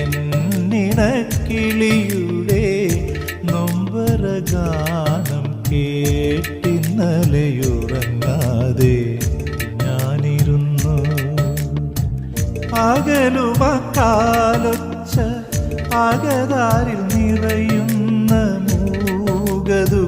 എന്നിടക്കിളിയുടെ നൊമ്പരഗാനം കേട്ടിന്നലയുറങ്ങാതെ ഞാനിരുന്നു. അകലുമക്കാലൊച്ച അകതാരിൽ നിറയുന്ന മൂകദുഃഖങ്ങളാണെന്നറിഞ്ഞു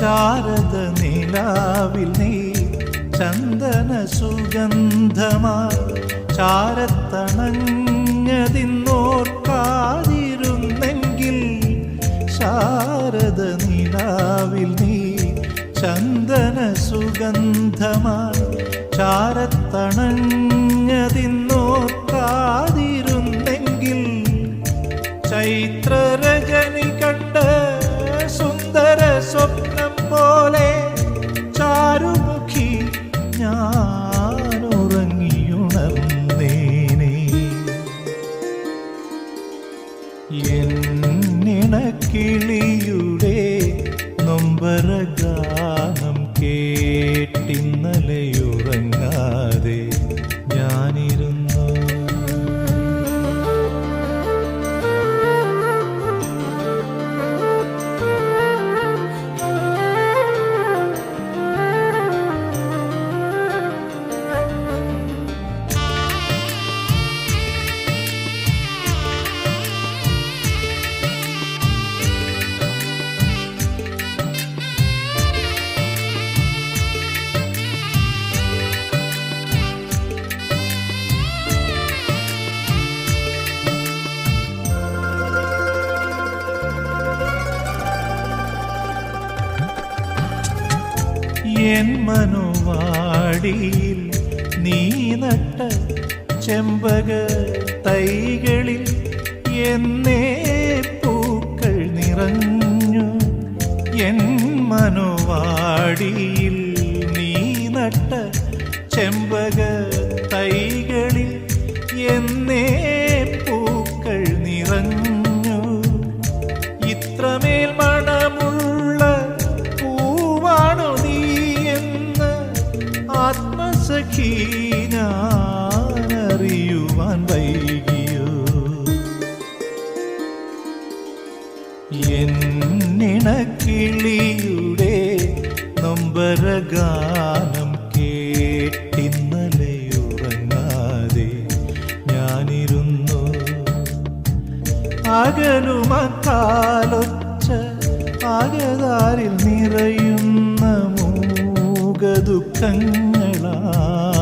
ശാരദ നിലാവിൽ നീ ചന്ദന സുഗന്ധമാ. ചാരത്തണഞ്ഞതിന്നോർക്കാതിരുന്നെങ്കിൽ ശാരദ നിലാവിൽ നീ ചന്ദന സുഗന്ധമാ. ചാരത്തണഞ്ഞതിന്നോർക്കാതിരുന്നെങ്കിൽ ചൈത്രരജനി കണ്ട സുന്ദര സ്വപ്നം ഞാൻ ഉറങ്ങിയുണർന്നേനെ എന്നിണക്കിളിയുടെ നൊമ്പരഗാനം കേട്ടിന്നലെയുറങ്ങാതെ എൻ മനോവാടിയിൽ നീ നട്ട ചെമ്പക തൈകളിൽ എന്നേ പൂക്കൾ നിറഞ്ഞു. എൻ മനോവാടിയിൽ നീ നട്ട ചെമ്പക ആത്മസഖി ഞാനറിയുവാൻ വൈകിയോ എന്നിണക്കിളിയുടെ നൊമ്പരഗാനം കേട്ടിന്നലെയുറങ്ങാതെ ഞാനിരുന്നു. അകലുമക്കാലൊച്ച അകതാരിൽ നിറയുന്ന മൂക না